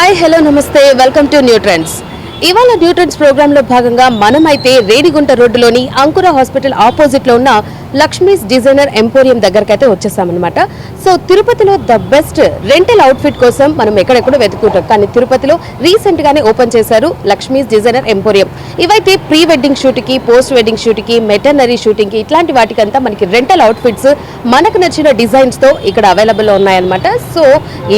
Hi hello నమస్తే. Welcome to new trends ఇవాళ new trends ప్రోగ్రాంలో భాగంగా మనమైతే రేణిగుంట రోడ్డులోని అంకుర హాస్పిటల్ ఆపోజిట్లో ఉన్న లక్ష్మీస్ డిజైనర్ ఎంపోరియం దగ్గరకు అయితే వచ్చేసామన్నమాట. సో తిరుపతిలో ద బెస్ట్ రెంటల్ అవుట్ఫిట్ కోసం మనం ఎక్కడెక్కడ వెతుకుంటాం కానీ తిరుపతిలో రీసెంట్ గానే ఓపెన్ చేశారు లక్ష్మీస్ డిజైనర్ ఎంపోరియం. ఇవైతే ప్రీ వెడ్డింగ్ షూట్కి పోస్ట్ వెడ్డింగ్ షూట్కి మెటర్నరీ షూటింగ్కి ఇట్లాంటి వాటికంతా మనకి రెంటల్ అవుట్ఫిట్స్ మనకు నచ్చిన డిజైన్స్తో ఇక్కడ అవైలబుల్ ఉన్నాయన్నమాట. సో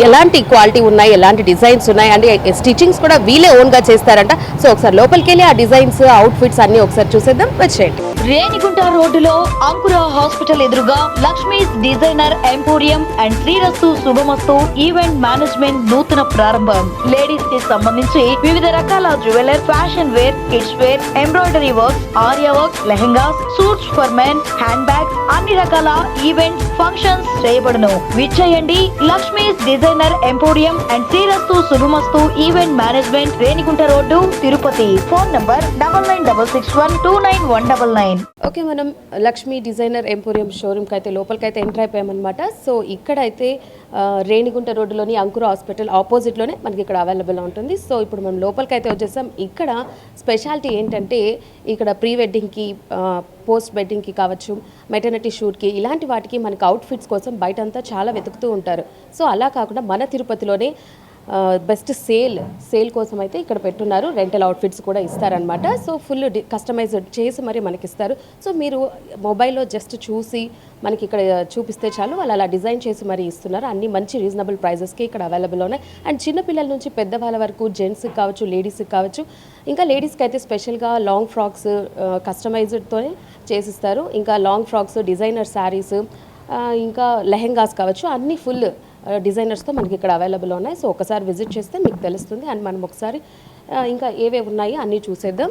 ఎలాంటి క్వాలిటీ ఉన్నాయి ఎలాంటి డిజైన్స్ ఉన్నాయి అంటే స్టిచ్చింగ్స్ కూడా వీలే ఓన్గా చేస్తారంట. సో ఒకసారి లోపలికి వెళ్ళి ఆ డిజైన్స్ అవుట్ఫిట్స్ అన్ని ఒకసారి చూసేద్దాం. వచ్చేయండి. రేణిగుంట రోడ్డులో అంకుర హాస్పిటల్ ఎదురుగా Lakshmi's designer emporium and Srirastu Subhamastu event management నూతన ప్రారంభం. లేడీస్కి సంబంధించి వివిధ రకాల jeweller fashion wear kids wear embroidery works aari work lehengas suits for men hand bags అన్ని రకాల ఈవెంట్స్ ఫంక్షన్స్ చేయబడును. విచ్చేయండి Lakshmi's designer emporium and Srirastu Subhamastu event management Renigunta road Tirupati. Phone number double nine double six one two nine one double nine. Okay మనం Lakshmi designer emporium షోరూమ్కి అయితే లోపలికి అయితే enter అయిపోయామన్నమాట. So ఇక్కడైతే రేణిగుంట రోడ్డులోని అంకుర హాస్పిటల్ ఆపోజిట్లోనే మనకి ఇక్కడ అవైలబుల్ ఉంటుంది. సో ఇప్పుడు మనం లోపలికి అయితే వచ్చేసాం. ఇక్కడ స్పెషాలిటీ ఏంటంటే ఇక్కడ ప్రీ వెడ్డింగ్కి పోస్ట్ వెడ్డింగ్కి కావచ్చు మెటర్నిటీ షూట్కి ఇలాంటి వాటికి మనకి అవుట్ఫిట్స్ కోసం బయట అంతా చాలా వెతుకుతూ ఉంటారు. సో అలా కాకుండా మన తిరుపతిలోనే బెస్ట్ సేల్ సేల్ కోసం అయితే ఇక్కడ పెట్టున్నారు. రెంటల్ అవుట్ఫిట్స్ కూడా ఇస్తారనమాట సో ఫుల్ కస్టమైజ్డ్ చేసి మరి మనకి ఇస్తారు సో మీరు మొబైల్లో జస్ట్ చూసి మనకి ఇక్కడ చూపిస్తే చాలు. వాళ్ళు అలా డిజైన్ చేసి మరి ఇస్తున్నారు. అన్ని మంచి రీజనబుల్ ప్రైజెస్కి ఇక్కడ అవైలబుల్ ఉన్నాయి. అండ్ చిన్నపిల్లల నుంచి పెద్దవాళ్ళ వరకు జెంట్స్కి కావచ్చు లేడీస్కి కావచ్చు ఇంకా లేడీస్కి అయితే స్పెషల్గా లాంగ్ ఫ్రాక్స్ కస్టమైజ్డ్తోనే చేసిస్తారు. ఇంకా లాంగ్ ఫ్రాక్స్ డిజైనర్ శారీస్ ఇంకా లెహెంగాస్ కావచ్చు. అన్నీ ఫుల్ డిజైనర్స్తో మనకి ఇక్కడ అవైలబుల్ ఉన్నాయి. సో ఒకసారి విజిట్ చేస్తే మీకు తెలుస్తుంది. అండ్ మనం ఒకసారి ఇంకా ఏవేవి ఉన్నాయి అన్నీ చూసేద్దాం.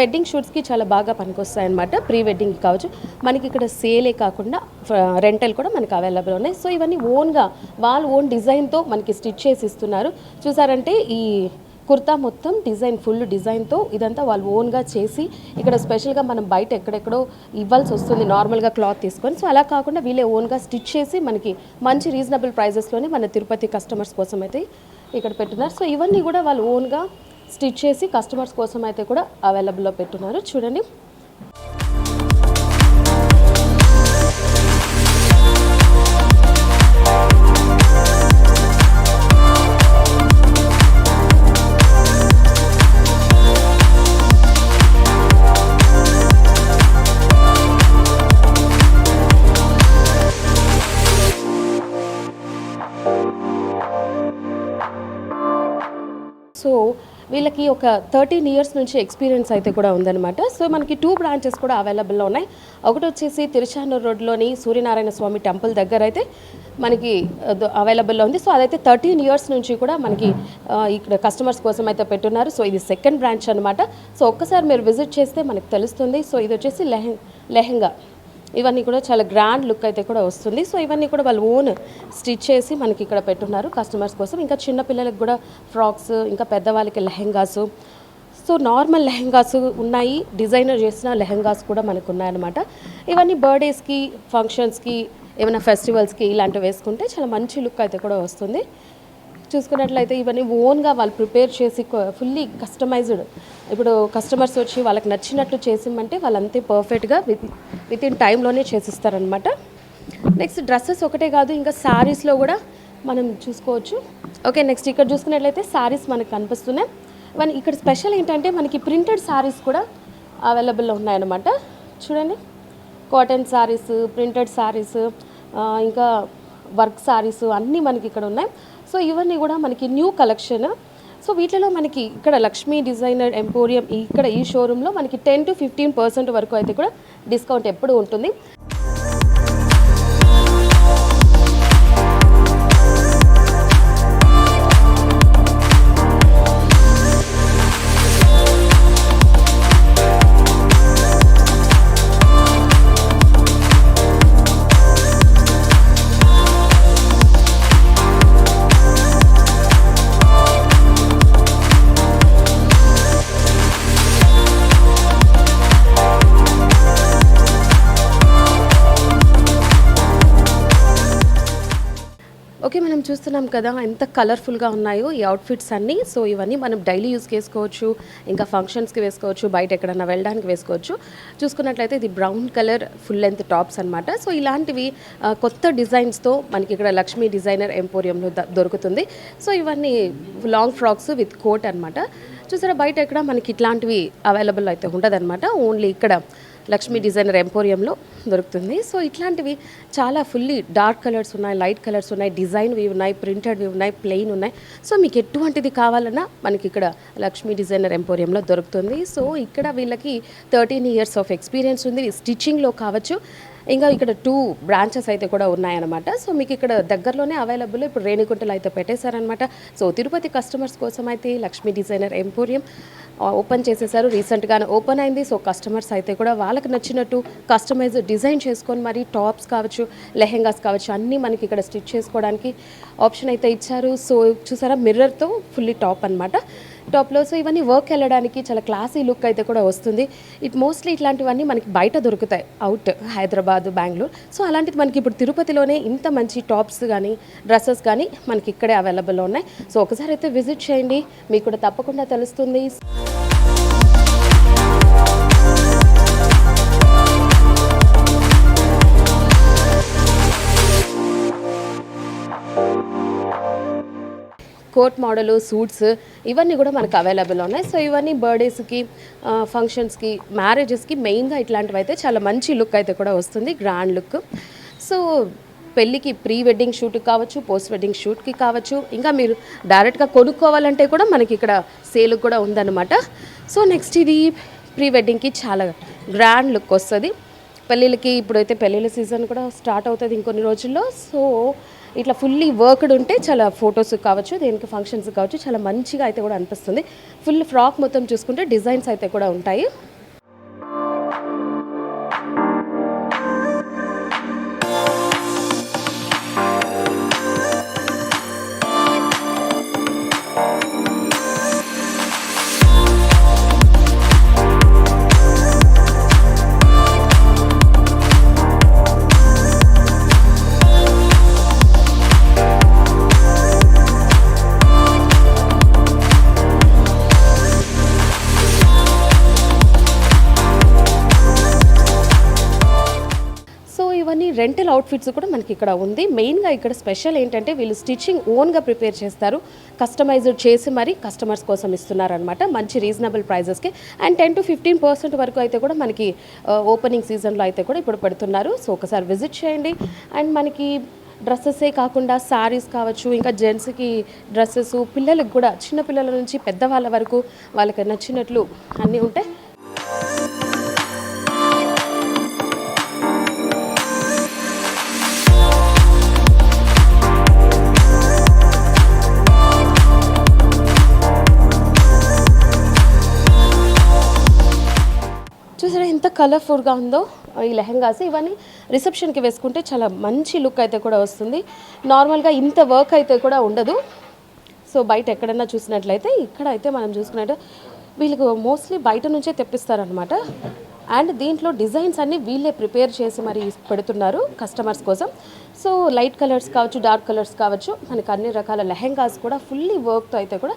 వెడ్డింగ్ షూట్స్కి చాలా బాగా పనికొస్తాయి అనమాట ప్రీ వెడ్డింగ్ కావచ్చు. మనకి ఇక్కడ సేలే కాకుండా రెంటల్ కూడా మనకి అవైలబుల్ ఉన్నాయి. సో ఇవన్నీ ఓన్గా వాళ్ళ ఓన్ డిజైన్తో మనకి స్టిచ్ చేసి ఇస్తున్నారు. చూసారంటే ఈ కుర్తా మొత్తం డిజైన్ ఫుల్ డిజైన్తో ఇదంతా వాళ్ళు ఓన్గా చేసి ఇక్కడ స్పెషల్గా మనం బయట ఎక్కడెక్కడో ఇవ్వాల్సి వస్తుంది నార్మల్గా క్లాత్ తీసుకొని. సో అలా కాకుండా వీళ్ళే ఓన్గా స్టిచ్ చేసి మనకి మంచి రీజనబుల్ ప్రైజెస్లోనే మన తిరుపతి కస్టమర్స్ కోసం అయితే ఇక్కడ పెట్టున్నారు. సో ఇవన్నీ కూడా వాళ్ళు ఓన్గా స్టిచ్ చేసి కస్టమర్స్ కోసం అయితే కూడా అవైలబుల్లో పెట్టున్నారు. చూడండి. వీళ్ళకి ఒక థర్టీన్ ఇయర్స్ నుంచి ఎక్స్పీరియన్స్ అయితే కూడా ఉందన్నమాట. సో మనకి టూ బ్రాంచెస్ కూడా అవైలబుల్లో ఉన్నాయి. ఒకటి వచ్చేసి తిరుచానూరు రోడ్లోని సూర్యనారాయణ స్వామి టెంపుల్ దగ్గర అయితే మనకి అవైలబుల్లో ఉంది. సో అదైతే థర్టీన్ ఇయర్స్ నుంచి కూడా మనకి ఇక్కడ కస్టమర్స్ కోసం అయితే పెట్టున్నారు. సో ఇది సెకండ్ బ్రాంచ్ అనమాట సో ఒక్కసారి మీరు విజిట్ చేస్తే మనకు తెలుస్తుంది. సో ఇది వచ్చేసి లెహె లెహెంగా. ఇవన్నీ కూడా చాలా గ్రాండ్ లుక్ అయితే కూడా వస్తుంది. సో ఇవన్నీ కూడా వాళ్ళు ఓన్ స్టిచ్ చేసి మనకి ఇక్కడ పెట్టున్నారు కస్టమర్స్ కోసం. ఇంకా చిన్న పిల్లలకు కూడా ఫ్రాక్స్ ఇంకా పెద్దవాళ్ళకి లెహెంగాస్. సో నార్మల్ లెహెంగాస్ ఉన్నాయి. డిజైనర్ చేసిన లెహెంగాస్ కూడా మనకు ఉన్నాయన్నమాట. ఇవన్నీ బర్త్డేస్కి ఫంక్షన్స్కి ఏమైనా ఫెస్టివల్స్కి ఇలాంటివి వేసుకుంటే చాలా మంచి లుక్ అయితే కూడా వస్తుంది. చూసుకున్నట్లయితే ఇవన్నీ ఓన్గా వాళ్ళు ప్రిపేర్ చేసి ఫుల్లీ కస్టమైజ్డ్ ఇప్పుడు కస్టమర్స్ వచ్చి వాళ్ళకి నచ్చినట్టు చేసిమంటే వాళ్ళు అంతే పర్ఫెక్ట్గా విత్ విత్ ఇన్ టైంలోనే చేసిస్తారనమాట నెక్స్ట్ డ్రెస్సెస్ ఒకటే కాదు ఇంకా శారీస్లో కూడా మనం చూసుకోవచ్చు. ఓకే నెక్స్ట్ ఇక్కడ చూసుకున్నట్లయితే శారీస్ మనకు కనిపిస్తున్నాయి. మన ఇక్కడ స్పెషల్ ఏంటంటే మనకి ప్రింటెడ్ శారీస్ కూడా అవైలబుల్లో ఉన్నాయన్నమాట. చూడండి. కాటన్ శారీస్ ప్రింటెడ్ శారీస్ ఇంకా వర్క్ శారీస్ అన్నీ మనకి ఇక్కడ ఉన్నాయి. సో ఇవన్నీ కూడా మనకి న్యూ కలెక్షన్ సో వీటిలో మనకి ఇక్కడ లక్ష్మీ డిజైనర్ ఎంపోరియం ఇక్కడ ఈ షోరూంలో మనకి టెన్ టు ఫిఫ్టీన్ పర్సెంట్ వరకు అయితే కూడా డిస్కౌంట్ ఎప్పుడు ఉంటుంది. కదా ఎంత కలర్ఫుల్గా ఉన్నాయో ఈ అవుట్ఫిట్స్ అన్నీ. సో ఇవన్నీ మనం డైలీ యూస్ వేసుకోవచ్చు ఇంకా ఫంక్షన్స్కి వేసుకోవచ్చు బయట ఎక్కడన్నా వెళ్ళడానికి వేసుకోవచ్చు. చూసుకున్నట్లయితే ఇది brown colour full length tops అనమాట సో ఇలాంటివి కొత్త డిజైన్స్తో మనకి ఇక్కడ లక్ష్మీ డిజైనర్ ఎంపోరియంలో దొరుకుతుంది. సో ఇవన్నీ లాంగ్ ఫ్రాక్స్ విత్ కోట్ అనమాట చూసారా బయట ఎక్కడ మనకి ఇట్లాంటివి అవైలబుల్ అయితే ఉండదన్నమాట. ఓన్లీ ఇక్కడ లక్ష్మీ డిజైనర్ ఎంపోరియంలో దొరుకుతుంది. సో ఇట్లాంటివి చాలా ఫుల్లీ డార్క్ కలర్స్ ఉన్నాయి లైట్ కలర్స్ ఉన్నాయి డిజైన్వి ఉన్నాయి ప్రింటెడ్వి ఉన్నాయి ప్లెయిన్ ఉన్నాయి. సో మీకు ఎటువంటిది కావాలన్నా మనకి ఇక్కడ లక్ష్మీ డిజైనర్ ఎంపోరియంలో దొరుకుతుంది. సో ఇక్కడ వీళ్ళకి థర్టీన్ ఇయర్స్ ఆఫ్ ఎక్స్పీరియన్స్ ఉంది. స్టిచ్చింగ్లో కావచ్చు ఇంకా ఇక్కడ టూ బ్రాంచెస్ అయితే కూడా ఉన్నాయన్నమాట. సో మీకు ఇక్కడ దగ్గరలోనే అవైలబుల్ ఇప్పుడు రేణిగుంటలు అయితే పెట్టేశారనమాట సో తిరుపతి కస్టమర్స్ కోసం అయితే లక్ష్మీ డిజైనర్ ఎంపోరియం ఓపెన్ చేసేసారు. రీసెంట్గానే ఓపెన్ అయింది. సో కస్టమర్స్ అయితే కూడా వాళ్ళకి నచ్చినట్టు కస్టమైజ్ డిజైన్ చేసుకొని మరి టాప్స్ కావచ్చు లెహెంగాస్ కావచ్చు అన్నీ మనకి ఇక్కడ స్టిచ్ చేసుకోవడానికి ఆప్షన్ అయితే ఇచ్చారు. సో చూసారా మిర్రర్తో ఫుల్లీ టాప్ అనమాట టాప్లో. సో ఇవన్నీ వర్క్ వెళ్ళడానికి చాలా క్లాసీ లుక్ అయితే కూడా వస్తుంది. ఇట్ మోస్ట్లీ ఇట్లాంటివన్నీ మనకి బయట దొరుకుతాయి. అవుట్ హైదరాబాద్ బెంగళూరు. సో అలాంటిది మనకి ఇప్పుడు తిరుపతిలోనే ఇంత మంచి టాప్స్ కానీ డ్రెస్సెస్ కానీ మనకి ఇక్కడే అవైలబుల్లో ఉన్నాయి. సో ఒకసారి అయితే విజిట్ చేయండి. మీకు కూడా తప్పకుండా తెలుస్తుంది. కోట్ మోడలు సూట్స్ ఇవన్నీ కూడా మనకు అవైలబుల్ ఉన్నాయి. సో ఇవన్నీ బర్త్డేస్కి ఫంక్షన్స్కి మ్యారేజెస్కి మెయిన్గా ఇట్లాంటివి అయితే చాలా మంచి లుక్ అయితే కూడా వస్తుంది గ్రాండ్ లుక్ సో పెళ్ళికి ప్రీ వెడ్డింగ్ షూట్కి కావచ్చు పోస్ట్ వెడ్డింగ్ షూట్కి కావచ్చు. ఇంకా మీరు డైరెక్ట్గా కొనుక్కోవాలంటే కూడా మనకి ఇక్కడ సేల్ కూడా ఉందన్నమాట. సో నెక్స్ట్ ఇది ప్రీ వెడ్డింగ్కి చాలా గ్రాండ్ లుక్ వస్తుంది. పెళ్ళిళ్ళకి ఇప్పుడైతే పెళ్ళిళ్ళ సీజన్ కూడా స్టార్ట్ అవుతుంది ఇంకొన్ని రోజుల్లో. సో ఇట్లా ఫుల్లీ వర్క్డ్ ఉంటే చాలా ఫొటోస్ కావచ్చు దేనికి ఫంక్షన్స్ కావచ్చు చాలా మంచిగా అయితే కూడా అనిపిస్తుంది. ఫుల్ ఫ్రాక్ మొత్తం చూసుకుంటే డిజైన్స్ అయితే కూడా ఉంటాయి. అవుట్ఫిట్స్ కూడా మనకి ఇక్కడ ఉంది. మెయిన్గా ఇక్కడ స్పెషల్ ఏంటంటే వీళ్ళు స్టిచ్చింగ్ ఓన్గా ప్రిపేర్ చేస్తారు. కస్టమైజ్డ్ చేసి మరి కస్టమర్స్ కోసం ఇస్తున్నారనమాట మంచి reasonable ప్రైజెస్కి and ten to fifteen percent వరకు అయితే కూడా మనకి uh, ఓపెనింగ్ సీజన్లో అయితే కూడా ఇప్పుడు పెడుతున్నారు. సో ఒకసారి విజిట్ చేయండి. అండ్ మనకి డ్రెస్సెసే కాకుండా శారీస్ కావచ్చు ఇంకా జెంట్స్కి డ్రెస్సెస్ పిల్లలకు కూడా చిన్న పిల్లల నుంచి పెద్దవాళ్ళ వరకు వాళ్ళకి నచ్చినట్లు అన్నీ ఉంటాయి. కలర్ఫుల్గా ఉందో ఈ లెహంగాస్ ఇవన్నీ రిసెప్షన్కి వేసుకుంటే చాలా మంచి లుక్ అయితే కూడా వస్తుంది. నార్మల్గా ఇంత వర్క్ అయితే కూడా ఉండదు. సో బయట ఎక్కడన్నా చూసినట్లయితే ఇక్కడ అయితే మనం చూసుకున్నట్టు వీళ్ళకు మోస్ట్లీ బయట నుంచే తెప్పిస్తారనమాట అండ్ దీంట్లో డిజైన్స్ అన్నీ వీళ్ళే ప్రిపేర్ చేసి మరి పెడుతున్నారు కస్టమర్స్ కోసం. సో లైట్ కలర్స్ కావచ్చు డార్క్ కలర్స్ కావచ్చు మనకి అన్ని రకాల లెహెంగాస్ కూడా ఫుల్లీ వర్క్తో అయితే కూడా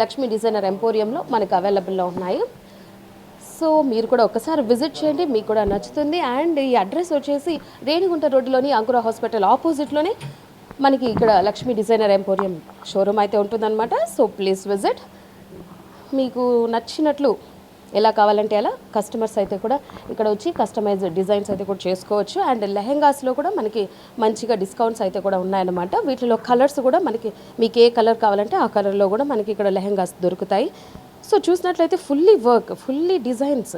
లక్ష్మీ డిజైనర్ ఎంపోరియంలో మనకు అవైలబుల్లో ఉన్నాయి. సో మీరు కూడా ఒకసారి విజిట్ చేయండి మీకు కూడా నచ్చుతుంది. అండ్ ఈ అడ్రస్ వచ్చేసి రేణిగుంట రోడ్డులోని అంకుర హాస్పిటల్ ఆపోజిట్లోనే మనకి ఇక్కడ లక్ష్మీ డిజైనర్ ఎంపోరియం షోరూమ్ అయితే ఉంటుందన్నమాట. So please visit. మీకు నచ్చినట్లు ఎలా కావాలంటే అలా కస్టమర్స్ అయితే కూడా ఇక్కడ వచ్చి కస్టమైజ్ డిజైన్స్ అయితే కూడా చేసుకోవచ్చు. అండ్ లెహెంగాస్లో కూడా మనకి మంచిగా డిస్కౌంట్స్ అయితే కూడా ఉన్నాయన్నమాట. వీటిలో కలర్స్ కూడా మనకి మీకు ఏ కలర్ కావాలంటే ఆ కలర్లో కూడా మనకి ఇక్కడ లెహెంగాస్ దొరుకుతాయి. సో చూసినట్లయితే ఫుల్లీ వర్క్ ఫుల్లీ డిజైన్స్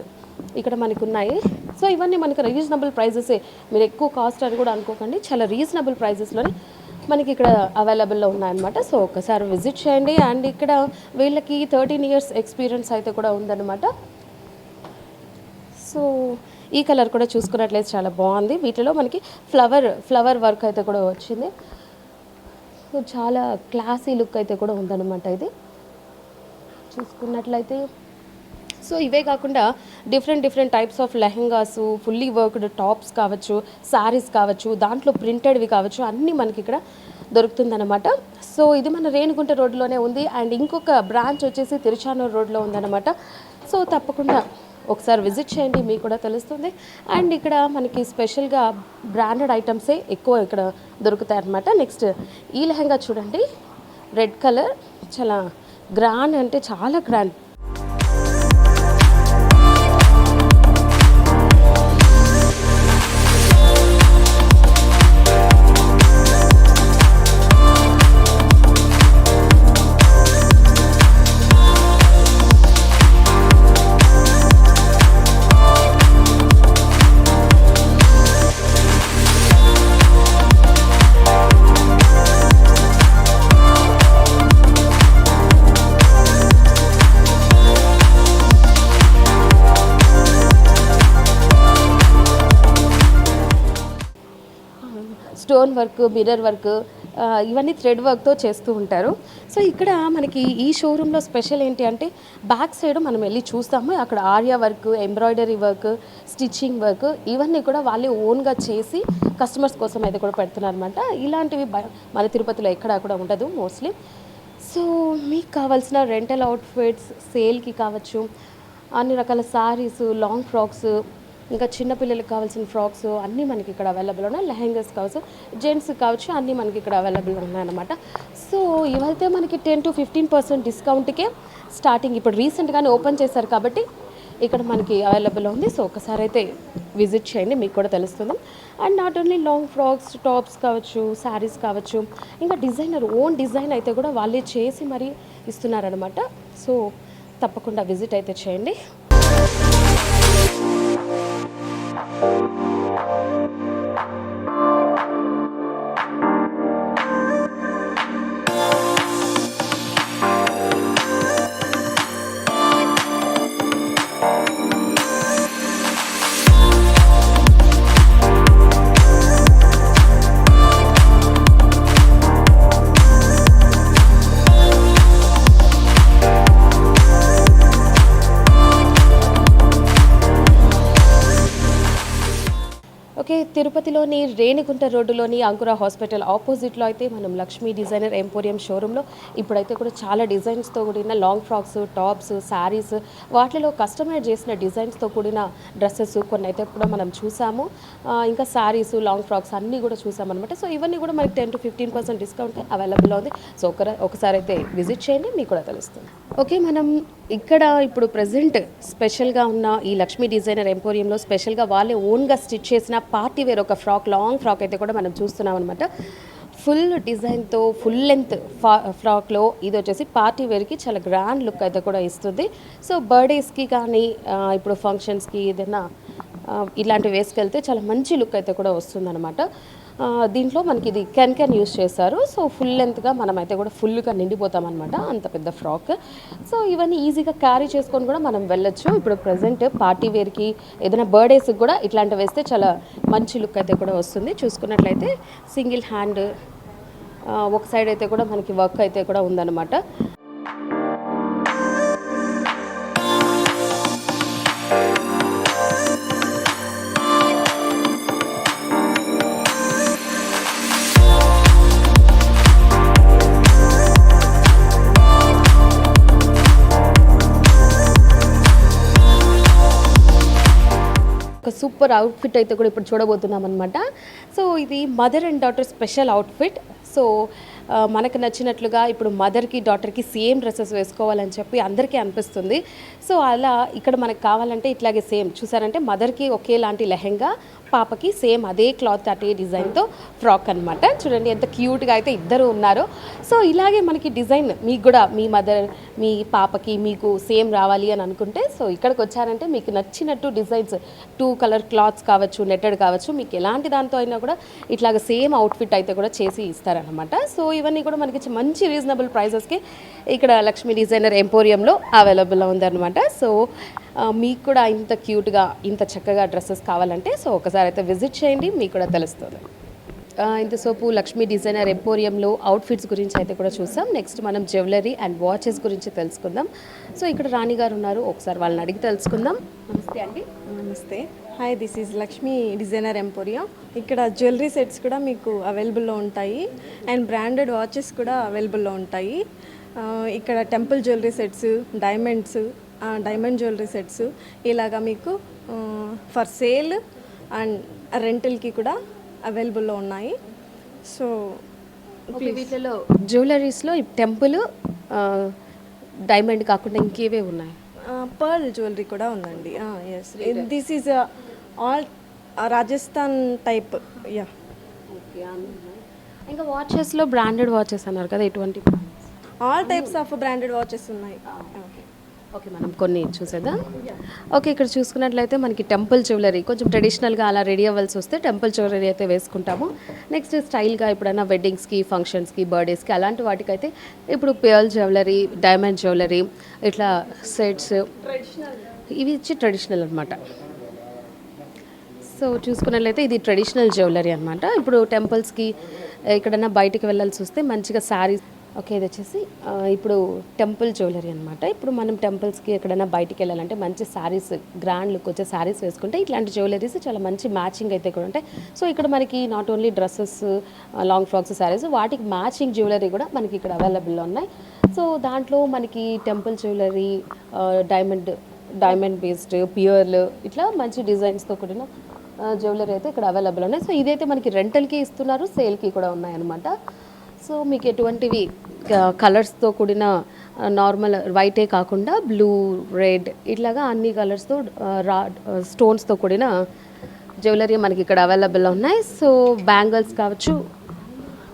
ఇక్కడ మనకు ఉన్నాయి సో ఇవన్నీ మనకి రీజనబుల్ ప్రైజెసే మీరు ఎక్కువ కాస్ట్ అని కూడా అనుకోకండి. చాలా రీజనబుల్ ప్రైజెస్లోనే మనకి ఇక్కడ అవైలబుల్లో ఉన్నాయన్నమాట. సో ఒకసారి విజిట్ చేయండి. అండ్ ఇక్కడ వీళ్ళకి థర్టీన్ ఇయర్స్ ఎక్స్పీరియన్స్ అయితే కూడా ఉందన్నమాట. సో ఈ కలర్ కూడా చూసుకున్నట్లయితే చాలా బాగుంది. వీటిలో మనకి ఫ్లవర్ ఫ్లవర్ వర్క్ అయితే కూడా వచ్చింది. సో చాలా క్లాసీ లుక్ అయితే కూడా ఉందన్నమాట ఇది. చూసుకున్నట్లయితే సో ఇవే కాకుండా different different types of lehengas fully worked tops కావచ్చు శారీస్ కావచ్చు దాంట్లో ప్రింటెడ్వి కావచ్చు అన్నీ మనకి ఇక్కడ దొరుకుతుందన్నమాట. సో ఇది మన రేణిగుంట రోడ్లోనే ఉంది. అండ్ ఇంకొక బ్రాంచ్ వచ్చేసి తిరుచానూరు రోడ్లో ఉందన్నమాట. సో తప్పకుండా ఒకసారి విజిట్ చేయండి మీకు కూడా తెలుస్తుంది. అండ్ ఇక్కడ మనకి స్పెషల్గా బ్రాండెడ్ ఐటమ్సే ఎక్కువ ఇక్కడ దొరుకుతాయి అన్నమాట నెక్స్ట్ ఈ లెహంగా చూడండి. రెడ్ కలర్ చాలా గ్రాండ్ అంటే చాలా గ్రాండ్. వర్క్ మిర్రర్ వర్క్ ఇవన్నీ థ్రెడ్ వర్క్తో చేస్తూ ఉంటారు. సో ఇక్కడ మనకి ఈ షోరూంలో స్పెషల్ ఏంటి అంటే బ్యాక్ సైడ్ మనం వెళ్ళి చూస్తాము. అక్కడ aari work embroidery work stitching work ఇవన్నీ కూడా వాళ్ళే ఓన్గా చేసి కస్టమర్స్ కోసం అయితే కూడా పెడుతున్నారు అనమాట ఇలాంటివి మన తిరుపతిలో ఎక్కడా కూడా ఉండదు మోస్ట్లీ. సో మీకు కావాల్సిన రెంటల్ అవుట్ఫిట్స్ సేల్కి కావచ్చు అన్ని రకాల సారీస్ లాంగ్ ఫ్రాక్స్ ఇంకా చిన్నపిల్లలకి కావాల్సిన ఫ్రాక్స్ అన్నీ మనకి ఇక్కడ అవైలబుల్ ఉన్నాయి. లెహెంగాస్ కావచ్చు జెంట్స్ కావచ్చు అన్నీ మనకి ఇక్కడ అవైలబుల్ ఉన్నాయన్నమాట సో ఇవైతే మనకి టెన్ టు ఫిఫ్టీన్ పర్సెంట్ డిస్కౌంట్కే స్టార్టింగ్ ఇప్పుడు రీసెంట్గానే ఓపెన్ చేశారు కాబట్టి ఇక్కడ మనకి అవైలబుల్ ఉంది. సో ఒకసారి అయితే విజిట్ చేయండి మీకు కూడా తెలుస్తుంది. And not only long frocks tops కావచ్చు శారీస్ కావచ్చు ఇంకా డిజైనర్ ఓన్ డిజైన్ అయితే కూడా వాళ్ళే చేసి మరీ ఇస్తున్నారనమాట సో తప్పకుండా విజిట్ అయితే చేయండి. ఓకే తిరుపతిలోని రేణిగుంట రోడ్డులోని అంకుర హాస్పిటల్ ఆపోజిట్లో అయితే మనం లక్ష్మీ డిజైనర్ ఎంపోరియం షోరూంలో ఇప్పుడైతే కూడా చాలా డిజైన్స్తో కూడిన లాంగ్ ఫ్రాక్స్ టాప్స్ శారీస్ వాటిలో కస్టమైజ్ చేసిన డిజైన్స్తో కూడిన డ్రెస్సెస్ కొన్ని అయితే కూడా మనం చూసాము. ఇంకా శారీస్ లాంగ్ ఫ్రాక్స్ అన్నీ కూడా చూసామన్నమాట. సో ఇవన్నీ కూడా మనకి ten to fifteen percent discount అవైలబుల్లో ఉంది. సో ఒక ఒకసారి అయితే విజిట్ చేయండి మీకు కూడా తెలుస్తుంది. ఓకే మనం ఇక్కడ ఇప్పుడు ప్రజెంట్ స్పెషల్గా ఉన్న ఈ లక్ష్మీ డిజైనర్ ఎంపోరియంలో స్పెషల్గా వాళ్ళే ఓన్గా స్టిచ్ చేసిన పార్టీ వేర్ ఒక ఫ్రాక్ లాంగ్ ఫ్రాక్ అయితే కూడా మనం చూస్తున్నాం అనమాట ఫుల్ డిజైన్తో ఫుల్ లెంత్ ఫా ఫ్రాక్లో ఇది వచ్చేసి పార్టీ వేర్కి చాలా గ్రాండ్ లుక్ అయితే కూడా ఇస్తుంది. సో బర్త్డేస్కి కానీ ఇప్పుడు ఫంక్షన్స్కి ఏదైనా ఇలాంటివి వేసుకెళ్తే చాలా మంచి లుక్ అయితే కూడా వస్తుందన్నమాట. దీంట్లో మనకి ఇది కెన్ కెన్ యూస్ చేస్తారు సో ఫుల్ లెంత్గా మనం అయితే కూడా ఫుల్గా నిండిపోతాం అనమాట అంత పెద్ద ఫ్రాక్. సో ఇవన్నీ ఈజీగా క్యారీ చేసుకొని కూడా మనం వెళ్ళొచ్చు. ఇప్పుడు ప్రజెంట్ పార్టీ వేర్కి ఏదైనా బర్త్డేస్కి కూడా ఇట్లాంటివి వేస్తే చాలా మంచి లుక్ అయితే కూడా వస్తుంది. చూసుకున్నట్లయితే సింగిల్ హ్యాండ్ ఒక సైడ్ అయితే కూడా మనకి వర్క్ అయితే కూడా ఉందన్నమాట. ఒక సూపర్ అవుట్ఫిట్ అయితే కూడా ఇప్పుడు చూడబోతున్నాం అనమాట సో ఇది mother and daughter special outfit so మనకు నచ్చినట్లుగా ఇప్పుడు మదర్కి డాటర్కి సేమ్ డ్రెస్సెస్ వేసుకోవాలని చెప్పి అందరికీ అనిపిస్తుంది. సో అలా ఇక్కడ మనకు కావాలంటే ఇట్లాగే సేమ్ చూసారంటే మదర్కి ఒకేలాంటి లెహెంగా పాపకి సేమ్ అదే క్లాత్ అటే డిజైన్తో ఫ్రాక్ అనమాట చూడండి ఎంత క్యూట్గా అయితే ఇద్దరు ఉన్నారు. సో ఇలాగే మనకి డిజైన్ మీకు కూడా మీ మదర్ మీ పాపకి మీకు సేమ్ రావాలి అని అనుకుంటే సో ఇక్కడికి వచ్చారంటే మీకు నచ్చినట్టు డిజైన్స్ టూ కలర్ క్లాత్స్ కావచ్చు నెట్టెడ్ కావచ్చు మీకు ఎలాంటి దాంతో అయినా కూడా ఇట్లాగ సేమ్ అవుట్ఫిట్ అయితే కూడా చేసి ఇస్తారనమాట సో ఇవన్నీ కూడా మనకి మంచి రీజనబుల్ ప్రైజెస్కి ఇక్కడ లక్ష్మీ డిజైనర్ ఎంపోరియంలో అవైలబుల్లో ఉందన్నమాట. సో మీకు కూడా ఇంత క్యూట్గా ఇంత చక్కగా డ్రెస్సెస్ కావాలంటే సో ఒకసారి అయితే విజిట్ చేయండి మీకు కూడా తెలుస్తుంది. ఇంతసేపు లక్ష్మీ డిజైనర్ ఎంపోరియంలో అవుట్ఫిట్స్ గురించి అయితే కూడా చూసాం. నెక్స్ట్ మనం జ్యువెలరీ అండ్ వాచెస్ గురించి తెలుసుకుందాం. సో ఇక్కడ రాణి గారు ఉన్నారు ఒకసారి వాళ్ళని అడిగి తెలుసుకుందాం. నమస్తే అండి. నమస్తే. Hi this is Lakshmi designer emporium. ఇక్కడ జ్యువెలరీ సెట్స్ కూడా మీకు అవైలబుల్లో ఉంటాయి. అండ్ బ్రాండెడ్ వాచెస్ కూడా అవైలబుల్లో ఉంటాయి. ఇక్కడ temple jewellery sets diamonds diamond jewellery sets ఇలాగా మీకు ఫర్ సేల్ అండ్ రెంటల్కి కూడా అవైలబుల్లో ఉన్నాయి. సో వీటిలో జ్యువెలరీస్లో టెంపుల్ డైమండ్ కాకుండా ఇంకేవే ఉన్నాయి? పర్ల్ జ్యువెలరీ కూడా ఉందండి. Yes this is all Rajasthan type yeah ఇంకా వాచెస్లో బ్రాండెడ్ వాచెస్ అన్నారు కదా ఎటువంటి all types of branded watches ఉన్నాయి. ఓకే మనం కొన్ని చూసేద్దాం. ఓకే ఇక్కడ చూసుకున్నట్లయితే మనకి టెంపుల్ జ్యువెలరీ కొంచెం ట్రెడిషనల్గా అలా రెడీ అవ్వాల్సి వస్తే టెంపుల్ జ్యువెలరీ అయితే వేసుకుంటాము. నెక్స్ట్ స్టైల్గా ఎప్పుడైనా వెడ్డింగ్స్కి ఫంక్షన్స్కి బర్త్డేస్కి అలాంటి వాటికైతే ఇప్పుడు పియల్ జ్యువెలరీ డైమండ్ జ్యువెలరీ ఇట్లా సెట్స్ ఇవి ఇచ్చి ట్రెడిషనల్ అనమాట సో చూసుకున్నట్లయితే ఇది ట్రెడిషనల్ జ్యువెలరీ అనమాట ఇప్పుడు టెంపుల్స్కి ఎక్కడైనా బయటికి వెళ్ళాల్సి వస్తే మంచిగా శారీస్ ఓకే ఇది వచ్చేసి ఇప్పుడు టెంపుల్ జ్యువెలరీ అనమాట ఇప్పుడు మనం టెంపుల్స్కి ఎక్కడైనా బయటికి వెళ్ళాలంటే మంచి శారీస్ గ్రాండ్ లుక్ వచ్చే శారీస్ వేసుకుంటే ఇట్లాంటి జ్యువెలరీస్ చాలా మంచి మ్యాచింగ్ అయితే కూడా ఉంటాయి. సో ఇక్కడ మనకి not only dresses long frocks saris వాటికి మ్యాచింగ్ జ్యువెలరీ కూడా మనకి ఇక్కడ అవైలబుల్లో ఉన్నాయి. సో దాంట్లో మనకి temple jewellery diamond diamond based ప్యూర్లు ఇట్లా మంచి డిజైన్స్తో కూడిన జ్యువెలరీ అయితే ఇక్కడ అవైలబుల్ ఉన్నాయి. సో ఇదైతే మనకి రెంటల్కి ఇస్తున్నారు సేల్కి కూడా ఉన్నాయన్నమాట. సో మీకు ఎటువంటివి కలర్స్తో కూడిన నార్మల్ వైటే కాకుండా బ్లూ రెడ్ ఇట్లాగా అన్ని కలర్స్తో రా స్టోన్స్తో కూడిన జ్యువెలరీ మనకి ఇక్కడ అవైలబుల్ ఉన్నాయి. సో బ్యాంగిల్స్ కావచ్చు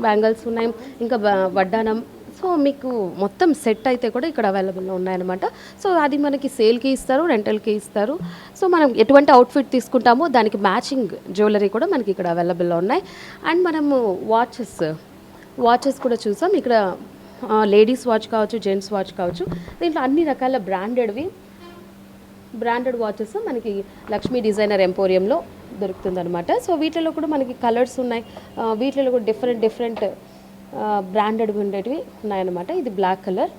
బ్యాంగిల్స్ ఉన్నాయి. ఇంకా వడ్డానం సో మీకు మొత్తం సెట్ అయితే కూడా ఇక్కడ అవైలబుల్లో ఉన్నాయన్నమాట. సో అది మనకి సేల్కి ఇస్తారు రెంటల్కి ఇస్తారు. సో మనం ఎటువంటి అవుట్ఫిట్ తీసుకుంటామో దానికి మ్యాచింగ్ జ్యువెలరీ కూడా మనకి ఇక్కడ అవైలబుల్లో ఉన్నాయి. అండ్ మనము వాచెస్ వాచెస్ కూడా చూసాం. ఇక్కడ లేడీస్ వాచ్ కావచ్చు జెంట్స్ వాచ్ కావచ్చు. దీంట్లో అన్ని రకాల బ్రాండెడ్వి బ్రాండెడ్ వాచెస్ మనకి లక్ష్మీ డిజైనర్ ఎంపోరియంలో దొరుకుతుందనమాట సో వీటిలో కూడా మనకి కలర్స్ ఉన్నాయి. వీటిలో కూడా డిఫరెంట్ డిఫరెంట్ బ్రాండెడ్ ఉండేటివి ఉన్నాయన్నమాట. ఇది బ్లాక్ కలర్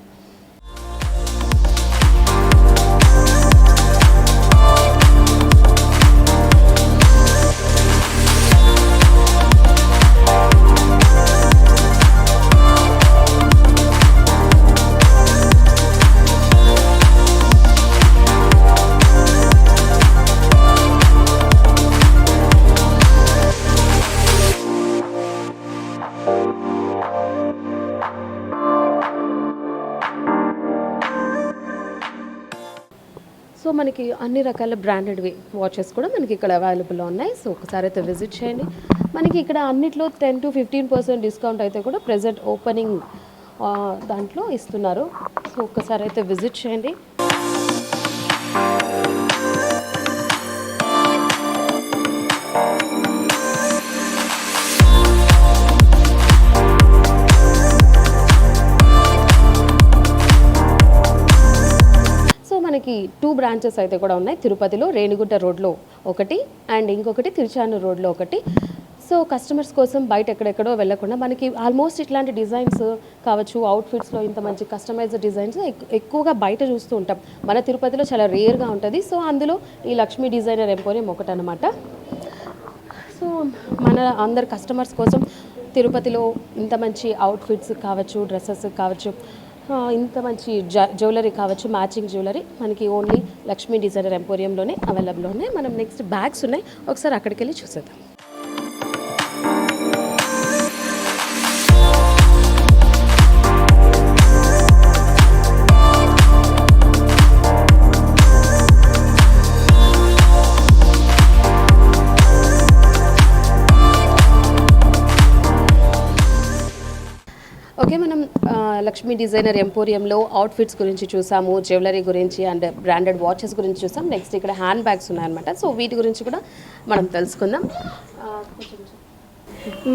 మనకి అన్ని రకాల బ్రాండెడ్వి వాచెస్ కూడా మనకి ఇక్కడ అవైలబుల్లో ఉన్నాయి. సో ఒకసారి అయితే విజిట్ చేయండి. మనకి ఇక్కడ అన్నిట్లో ten to fifteen percent discount అయితే కూడా ప్రెజెంట్ ఓపెనింగ్ దాంట్లో ఇస్తున్నారు. సో ఒక్కసారి అయితే విజిట్ చేయండి. మనకి టూ బ్రాంచెస్ అయితే కూడా ఉన్నాయి. తిరుపతిలో రేణిగుంట రోడ్లో ఒకటి అండ్ ఇంకొకటి తిరుచానూరు రోడ్లో ఒకటి. సో కస్టమర్స్ కోసం బయట ఎక్కడెక్కడో వెళ్ళకుండా మనకి ఆల్మోస్ట్ ఇట్లాంటి డిజైన్స్ కావచ్చు అవుట్ఫిట్స్లో ఇంత మంచి కస్టమైజ్డ్ డిజైన్స్ ఎక్కువగా బయట చూస్తూ ఉంటాం. మన తిరుపతిలో చాలా రేర్గా ఉంటుంది. సో అందులో ఈ లక్ష్మీ డిజైనర్ ఎంపోరియం ఒకటనమాట సో మన అందరు కస్టమర్స్ కోసం తిరుపతిలో ఇంత మంచి అవుట్ఫిట్స్ కావచ్చు డ్రెస్సెస్ కావచ్చు ఇంత మంచి జ్యువెలరీ కావచ్చు మ్యాచింగ్ జ్యువెలరీ మనకి ఓన్లీ లక్ష్మీ డిజైనర్ ఎంపోరియంలోనే అవైలబుల్ ఉన్నాయి. మనం నెక్స్ట్ బ్యాగ్స్ ఉన్నాయి. ఒకసారి అక్కడికి వెళ్ళి చూసేద్దాం. లక్ష్మీ డిజైనర్ ఎంపోరియంలో అవుట్ఫిట్స్ గురించి చూసాము జ్యువెలరీ గురించి అండ్ బ్రాండెడ్ వాచెస్ గురించి చూసాం. నెక్స్ట్ ఇక్కడ హ్యాండ్ బ్యాగ్స్ ఉన్నాయన్నమాట. సో వీటి గురించి కూడా మనం తెలుసుకుందాం.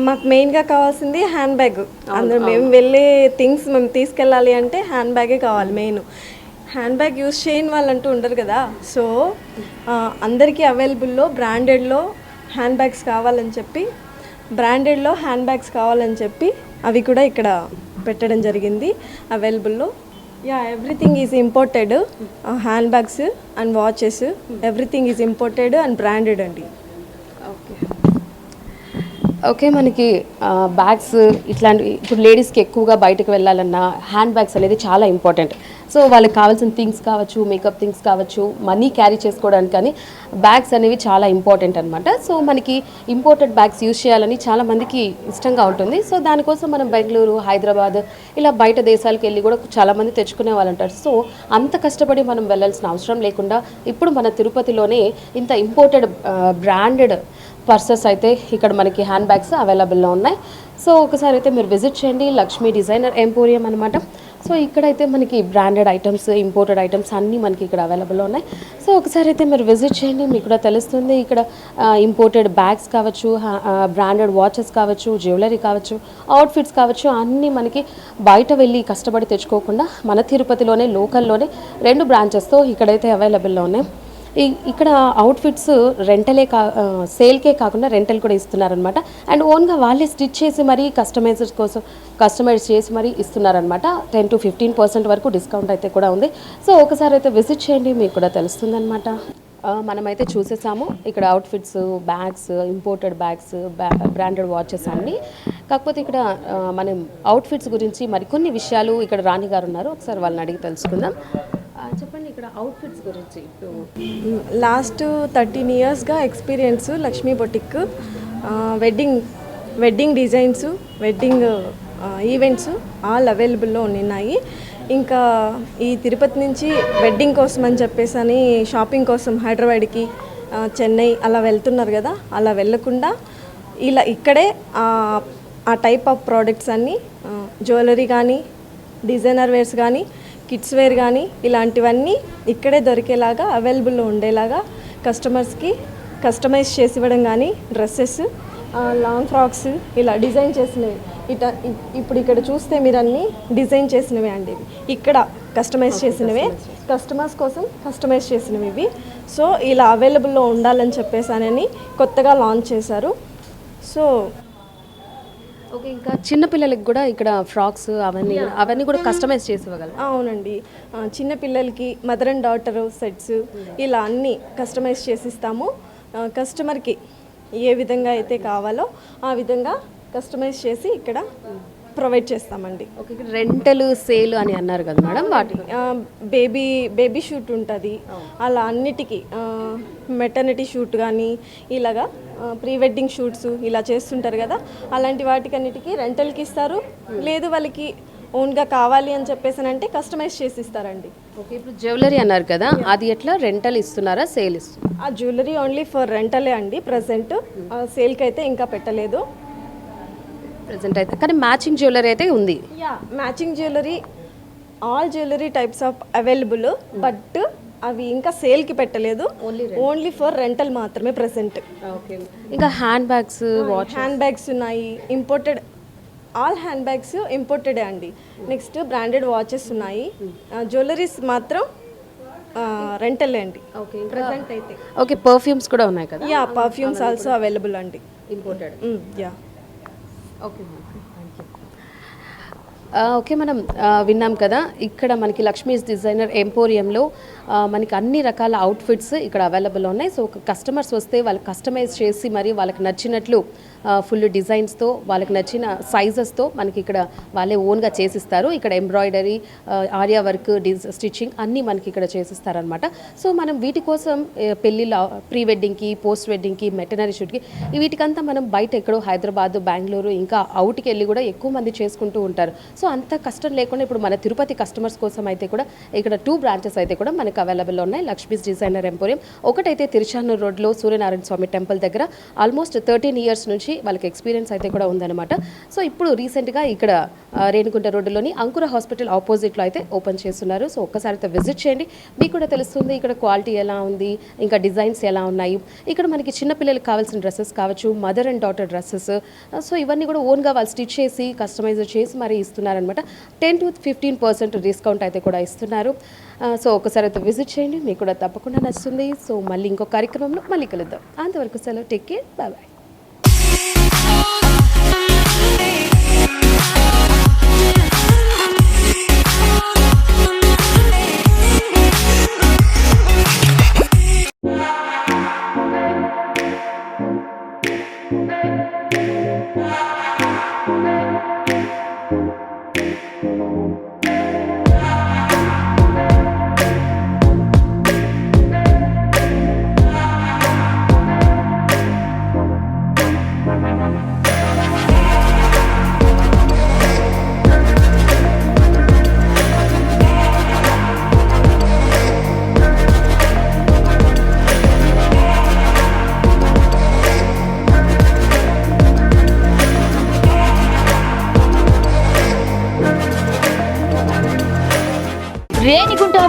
మాకు మెయిన్గా కావాల్సింది హ్యాండ్ బ్యాగ్ అందులో మేము వెళ్ళే థింగ్స్ మేము తీసుకెళ్ళాలి అంటే హ్యాండ్ బ్యాగే కావాలి మెయిన్ హ్యాండ్ బ్యాగ్ యూస్ చేయని వాళ్ళంటూ ఉండరు కదా. సో అందరికీ అవైలబుల్లో బ్రాండెడ్లో హ్యాండ్ బ్యాగ్స్ కావాలని చెప్పి బ్రాండెడ్లో హ్యాండ్ బ్యాగ్స్ కావాలని చెప్పి అవి కూడా ఇక్కడ పెట్టడం జరిగింది అవైలబుల్లో. Yeah everything is imported hand bags and watches everything is imported and branded అండి. ఓకే ఓకే మనకి uh, బ్యాగ్స్ ఇట్లాంటివి ఇప్పుడు లేడీస్కి ఎక్కువగా బయటకు వెళ్ళాలన్నా హ్యాండ్ బ్యాగ్స్ అనేది చాలా ఇంపార్టెంట్ సో వాళ్ళకి కావాల్సిన థింగ్స్ కావచ్చు మేకప్ థింగ్స్ కావచ్చు మనీ క్యారీ చేసుకోవడానికి కానీ బ్యాగ్స్ అనేవి చాలా ఇంపార్టెంట్ అనమాట సో మనకి ఇంపోర్టెడ్ బ్యాగ్స్ యూజ్ చేయాలని చాలా మందికి ఇష్టంగా ఉంటుంది. సో దానికోసం మనం బెంగళూరు హైదరాబాద్ ఇలా బయట దేశాలకు వెళ్ళి కూడా చాలామంది తెచ్చుకునే వాళ్ళు ఉంటారు. సో అంత కష్టపడి మనం వెళ్ళాల్సిన అవసరం లేకుండా ఇప్పుడు మన తిరుపతిలోనే ఇంత ఇంపోర్టెడ్ బ్రాండెడ్ పర్సెస్ అయితే ఇక్కడ మనకి హ్యాండ్ బ్యాగ్స్ అవైలబుల్లో ఉన్నాయి. సో ఒకసారి అయితే మీరు విజిట్ చేయండి. లక్ష్మీ డిజైనర్ ఎంపోరియం అనమాట సో ఇక్కడైతే మనకి బ్రాండెడ్ ఐటమ్స్ ఇంపోర్టెడ్ ఐటమ్స్ అన్నీ మనకి ఇక్కడ అవైలబుల్లో ఉన్నాయి. సో ఒకసారి అయితే మీరు విజిట్ చేయండి మీకు కూడా తెలుస్తుంది. ఇక్కడ ఇంపోర్టెడ్ బ్యాగ్స్ కావచ్చు బ్రాండెడ్ వాచెస్ కావచ్చు జ్యువెలరీ కావచ్చు అవుట్ఫిట్స్ కావచ్చు అన్నీ మనకి బయట వెళ్ళి కష్టపడి తెచ్చుకోకుండా మన తిరుపతిలోనే లోకల్లోనే రెండు బ్రాంచెస్తో ఇక్కడైతే అవైలబుల్లో ఉన్నాయి. ఇక్కడ అవుట్ఫిట్స్ రెంటలే కా సేల్కే కాకుండా రెంటల్ కూడా ఇస్తున్నారనమాట అండ్ ఓన్గా వాళ్ళే స్టిచ్ చేసి మరీ కస్టమైజర్స్ కోసం కస్టమైజ్ చేసి మరీ ఇస్తున్నారనమాట టెన్ టు ఫిఫ్టీన్ పర్సెంట్ వరకు డిస్కౌంట్ అయితే కూడా ఉంది. సో ఒకసారి అయితే విజిట్ చేయండి మీకు కూడా తెలుస్తుందనమాట మనమైతే చూసేసాము. ఇక్కడ outfits bags imported bags branded watches అన్నీ. కాకపోతే ఇక్కడ మనం అవుట్ఫిట్స్ గురించి మరికొన్ని విషయాలు ఇక్కడ రాణి గారు ఉన్నారు. ఒకసారి వాళ్ళని అడిగి తెలుసుకుందాం. చెప్పండి ఇక్కడ అవుట్ఫిట్స్ గురించి. ఇప్పుడు లాస్ట్ థర్టీన్ ఇయర్స్గా experience Lakshmi boutique wedding wedding designs wedding events all అవైలబుల్లో ఉన్నాయి ఇంకా ఈ తిరుపతి నుంచి వెడ్డింగ్ కోసం అని చెప్పేసి అని షాపింగ్ కోసం హైదరాబాద్కి చెన్నై అలా వెళ్తున్నారు కదా అలా వెళ్ళకుండా ఇలా ఇక్కడే ఆ టైప్ ఆఫ్ ప్రోడక్ట్స్ అన్నీ జ్యువెలరీ కానీ డిజైనర్ వేర్స్ కానీ కిడ్స్ వేర్ కానీ ఇలాంటివన్నీ ఇక్కడే దొరికేలాగా అవైలబుల్లో ఉండేలాగా కస్టమర్స్కి కస్టమైజ్ చేసి ఇవ్వడం కానీ డ్రెస్సెస్ లాంగ్ ఫ్రాక్స్ ఇలా డిజైన్ చేసినవి. ఇట ఇప్పుడు ఇక్కడ చూస్తే మీరు అన్నీ డిజైన్ చేసినవే అండి ఇవి. ఇక్కడ కస్టమైజ్ చేసినవే. కస్టమర్స్ కోసం కస్టమైజ్ చేసినవి ఇవి. సో ఇలా అవైలబుల్లో ఉండాలని చెప్పేసానని కొత్తగా లాంచ్ చేశారు. సో ఓకే ఇంకా చిన్న పిల్లలకి కూడా ఇక్కడ ఫ్రాక్స్ అవన్నీ అవన్నీ కూడా కస్టమైజ్ చేసి ఇవ్వగలరు అవునండి. చిన్న పిల్లలకి మదర్ అండ్ డాటర్ సెట్స్ ఇలా అన్నీ కస్టమైజ్ చేసిస్తాము. కస్టమర్కి ఏ విధంగా అయితే కావాలో ఆ విధంగా కస్టమైజ్ చేసి ఇక్కడ ప్రొవైడ్ చేస్తామండి. ఓకే రెంటల్ సేల్ అని అన్నారు కదా మేడం వాటి బేబీ బేబీ షూట్ ఉంటుంది. అలా అన్నిటికీ మెటర్నిటీ షూట్ కానీ ఇలాగా ప్రీ వెడ్డింగ్ షూట్స్ ఇలా చేస్తుంటారు కదా. అలాంటి వాటికన్నిటికీ రెంటల్కి ఇస్తారు. లేదు వాళ్ళకి ఓన్గా కావాలి అని చెప్పేసి అంటే కస్టమైజ్ చేసి ఇస్తారండి. ఓకే ఇప్పుడు జ్యువెలరీ అన్నారు కదా అది ఎట్లా? రెంటల్ ఇస్తున్నారా సేల్ ఇస్తున్నారా? ఆ జ్యువెలరీ ఓన్లీ ఫర్ రెంటలే అండి ప్రజెంట్ సేల్కి అయితే ఇంకా పెట్టలేదు. ప్రెసెంట్ అయితే. కానీ మ్యాచింగ్ జ్యువెలరీ అయితే ఉంది. Yeah matching jewellery all jewellery types of available but అవి ఇంకా సేల్కి పెట్టలేదు. ఓన్లీ ఫర్ రెంటల్ మాత్రమే ప్రజెంట్ ఓకే ఇంకా hand bags watch hand bags ఉన్నాయి. ఇంపోర్టెడ్ ఆల్ హ్యాండ్ బ్యాగ్స్ ఇంపోర్టెడే అండి. నెక్స్ట్ బ్రాండెడ్ వాచెస్ ఉన్నాయి. జ్యువెలరీస్ మాత్రం రెంటలే అండి. ఓకే ప్రజెంట్ అయితే. ఓకే పర్ఫ్యూమ్స్ కూడా ఉన్నాయి కదా? యా పర్ఫ్యూమ్స్ ఆల్సో అవైలబుల్ అండి. ఇంపోర్టెడ్ యా ఓకే ఓకే మనం విన్నాం కదా ఇక్కడ మనకి లక్ష్మీస్ డిజైనర్ ఎంపోరియంలో మనకి అన్ని రకాల అవుట్ఫిట్స్ ఇక్కడ అవైలబుల్ ఉన్నాయి. సో కస్టమర్స్ వస్తే వాళ్ళు కస్టమైజ్ చేసి మరి వాళ్ళకి నచ్చినట్లు ఫుల్ డిజైన్స్తో వాళ్ళకి నచ్చిన సైజెస్తో మనకి ఇక్కడ వాళ్ళే ఓన్గా చేసిస్తారు. ఇక్కడ ఎంబ్రాయిడరీ ఆర్యా వర్క్ డిజ్ స్టిచ్చింగ్ అన్నీ మనకి ఇక్కడ చేసిస్తారనమాట సో మనం వీటి కోసం పెళ్ళిలో పెళ్ళిళ్ళ ప్రీ వెడ్డింగ్కి పోస్ట్ వెడ్డింగ్కి మెటనరీ షూట్కి వీటికంతా మనం బయట ఎక్కడో హైదరాబాద్ బెంగళూరు ఇంకా అవుట్కి వెళ్ళి కూడా ఎక్కువ మంది చేసుకుంటూ ఉంటారు. సో అంత కష్టం లేకుండా ఇప్పుడు మన తిరుపతి కస్టమర్స్ కోసం అయితే కూడా ఇక్కడ టూ బ్రాంచెస్ అయితే కూడా మనకు అవైలబుల్ ఉన్నాయి. Lakshmi's designer emporium. ఒకటైతే తిరుచానూరు రోడ్లో సూర్యనారాయణ స్వామి టెంపుల్ దగ్గర ఆల్మోస్ట్ థర్టీన్ ఇయర్స్ నుంచి వాళ్ళకి ఎక్స్పీరియన్స్ అయితే కూడా ఉందన్నమాట. సో ఇప్పుడు రీసెంట్గా ఇక్కడ రేణుకుంట రోడ్డులోని అంకుర హాస్పిటల్ ఆపోజిట్లో అయితే ఓపెన్ చేస్తున్నారు. సో ఒక్కసారి అయితే విజిట్ చేయండి. మీకు కూడా తెలుస్తుంది ఇక్కడ క్వాలిటీ ఎలా ఉంది ఇంకా డిజైన్స్ ఎలా ఉన్నాయి. ఇక్కడ మనకి చిన్నపిల్లలకు కావాల్సిన డ్రెస్సెస్ కావచ్చు mother and daughter dresses so ఇవన్నీ కూడా ఓన్గా వాళ్ళు స్టిచ్ చేసి కస్టమైజ్ చేసి మరి ఇస్తున్నారనమాట ten to fifteen percent discount అయితే కూడా ఇస్తున్నారు. సో ఒకసారి అయితే విజిట్ చేయండి. మీకు కూడా తప్పకుండా నచ్చుతుంది. సో మళ్ళీ ఇంకో కార్యక్రమంలో మళ్ళీ కలుద్దాం. అంతవరకు సెలవు. టేక్ కేర్ బాయ్ బాయ్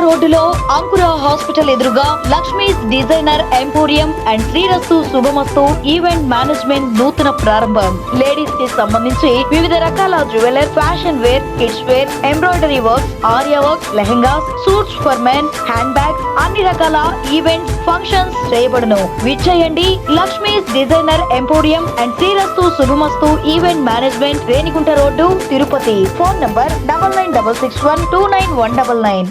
రోడ్డులో అంకుర హాస్పిటల్ ఎదురుగా Lakshmi's designer emporium and Srirastu Shubhamastu event management నూతన ప్రారంభం. లేడీస్కి సంబంధించి వివిధ రకాల jeweller fashion wear kids wear embroidery work aari work lehengas suits for men hand bags అన్ని రకాల ఈవెంట్స్ ఫంక్షన్స్ చేయబడును. విచ్చేయండి Lakshmi's designer emporium and Srirastu Shubhamastu event management Renigunta road Tirupati. Phone number double nine double six one two nine one double nine